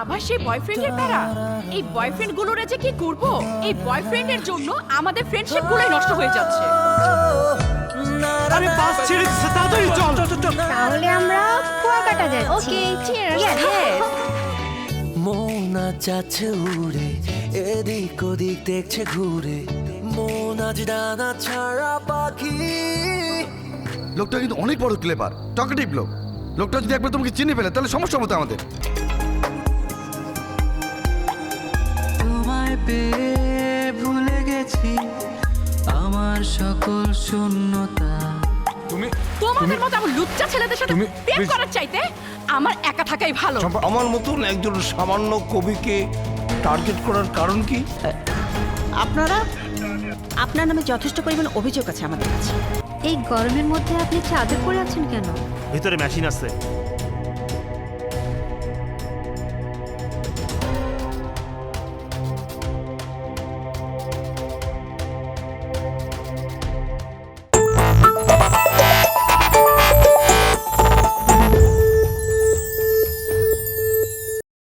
আবার সেই বয়ফ্রেন্ডের প্যারা এই বয়ফ্রেন্ডগুলোর যে কি করব? এই বয়ফ্রেন্ডের জন্য আমাদের ফ্রেন্ডশিপ গুলোই নষ্ট হয়ে যাচ্ছে। আরে বাস ছেড়ে তাড়াতাড়ি চল। তাহলে আমরা কুয়াকাটা যাচ্ছি। ওকে মন আজ যাচ্ছে উড়ে এদিক ওদিক দেখছে ঘুরে। মন আজ ডানা ছাড়া পাখি। লোকটা কিন্তু অনেক বড় ক্লেবার টকেটিভ লোক। লোকটা যদি একবার তোমাকে চিনে ফেলে তাহলে সমস্যা মতো আমাদের। তোমায় পেয়ে ভুলে গেছি আমার সকল শূন্যতা। তুমি তোমাদের মতো আমার লুচ্চা ছেলেদের সাথে তুমি- প্রেম please- করার চাইতে আমার একা থাকাই ভালো। আমার মতন একজন সামান্য কবিকে টার্গেট করার কারণ কি? আপনারা আপনার নামে যথেষ্ট পরিমাণ অভিযোগ আছে আমাদের কাছে। এই গরমের মধ্যে আপনি চাদর পরে আছেন কেন? ভিতরে মেশিন আছে।